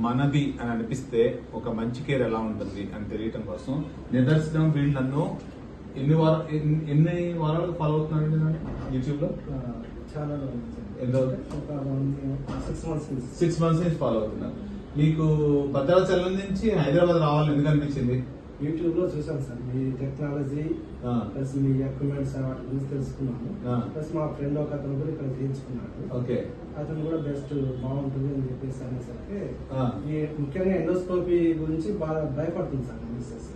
మనది అని అనిపిస్తే ఒక మంచి కేర్ ఎలా ఉంటుంది అని తెలియటం కోసం నిదర్శనం వీళ్ళు నన్ను ఎన్ని వార ఎన్ని- వారాలు ఫాలో అవుతున్నారండి యూట్యూబ్లో? చాలా సిక్స్ మంత్స్ నుంచి. ఫాలో అవుతున్నారు. మీకు భద్రాచలం నుంచి హైదరాబాద్ రావాలని ఎందుకు అనిపించింది? యూట్యూబ్లో చూసాను సార్. మీ టెక్నాలజీ ప్లస్ మీ ఎక్విప్మెంట్స్ వాటి గురించి తెలుసుకున్నాను ఆ. ప్లస్ మా ఫ్రెండ్ ఒక అతను కూడా ఇక్కడ చేయించుకున్నాడు. ఓకే. అతను కూడా బెస్ట్ బాగుంటుంది అని చెప్పేసి అనేసరికి ఈ ముఖ్యంగా ఎండోస్కోపీ గురించి బాగా భయపడుతుంది సార్ మిస్సెస్.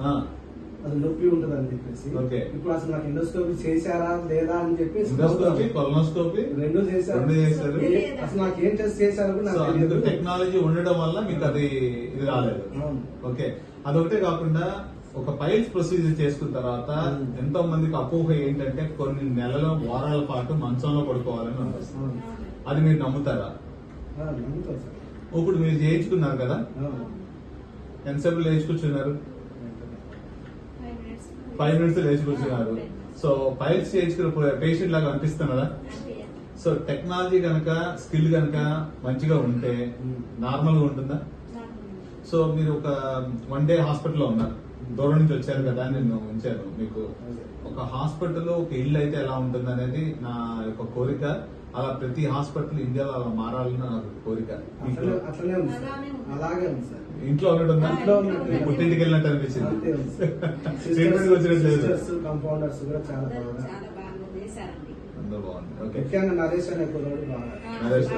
అది నొప్పి ఉంటుంది అని చెప్పేసి ఓకే. ఇప్పుడు అసలు నాకు ఎండోస్కోపీ చేశారా లేదా అని చెప్పేసి ఎండోస్కోపీ కొలనోస్కోపీ రెండు చేశారు రెండు చేశారు. ఏ- అసలు నాకు ఏం టెస్ట్ చేశారో కూడా సో నాకు అందుకు తెలియదు టెక్నాలజీ ఉండడం వల్ల మీకు అది ఇది రాలేదు అవును. ఓకే అదొకటే కాకుండా ఒక పైల్స్ ప్రొసీజర్ చేసుకున్న తర్వాత Hmm. ఎంతో మందికి అపోహ ఏంటంటే కొన్ని నెలల వారాల పాటు మంచంలో పడుకోవాలని అవును. అది మీరు నమ్ముతారా ఆ, నమ్ముతాను సార్ ఇప్పుడు మీరు చేయించుకున్నారు కదా అవును. ఎంతసేపు లేచి కూర్చున్నారు ఫైవ్ మినిట్స్ లేచి కూర్చున్నారు. సో పైల్స్ చేయించుకున్న పేషెంట్ లాగా అనిపిస్తున్నారా సో టెక్నాలజీ కనుక స్కిల్ కనుక మంచిగా ఉంటే నార్మల్గా ఉంటుందా? సో మీరు ఒక వన్ డే హాస్పిటల్లో ఉన్నారు. దూరం నుంచి వచ్చారు కదా అని నేను ఉంచాను. మీకు ఒక హాస్పిటల్లో ఒక ఇల్లు అయితే ఎలా ఉంటుంది అనేది నా యొక్క కోరిక. అలా ప్రతి హాస్పిటల్ ఇండియాలో అలా మారాలని నా కోరిక. ఇంట్లో. మీ పుట్టింటికి వెళ్ళినట్టు అనిపించింది. ట్రీట్మెంట్ వచ్చినట్టు లేదు. కంపౌండర్స్ కూడా చాలా బాగుంది ఓకే. ముఖ్యంగా నరేష్ అనే కుర్రాడు బాగా నరేష్.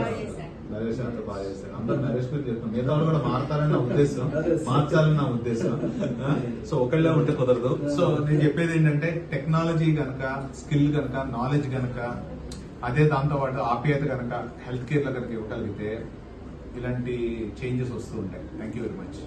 నరేష్ అంతా బాగా చేస్తారు. అందరూ నరేష్ గురించి చెప్తాం మిగతా వాళ్ళు కూడా మారతారని నా ఉద్దేశం. మార్చాలని నా ఉద్దేశం? సో ఒకళ్ళే ఉంటే కుదరదు. సో నేను చెప్పేది ఏంటంటే టెక్నాలజీ గనక స్కిల్ గనక నాలెడ్జ్ గనక అదే దాంతో పాటు ఆప్యాయత గనక హెల్త్ కేర్లో కనుక ఇవ్వగలిగితే ఇలాంటి చేంజెస్ వస్తూ ఉంటాయి. Thank you very much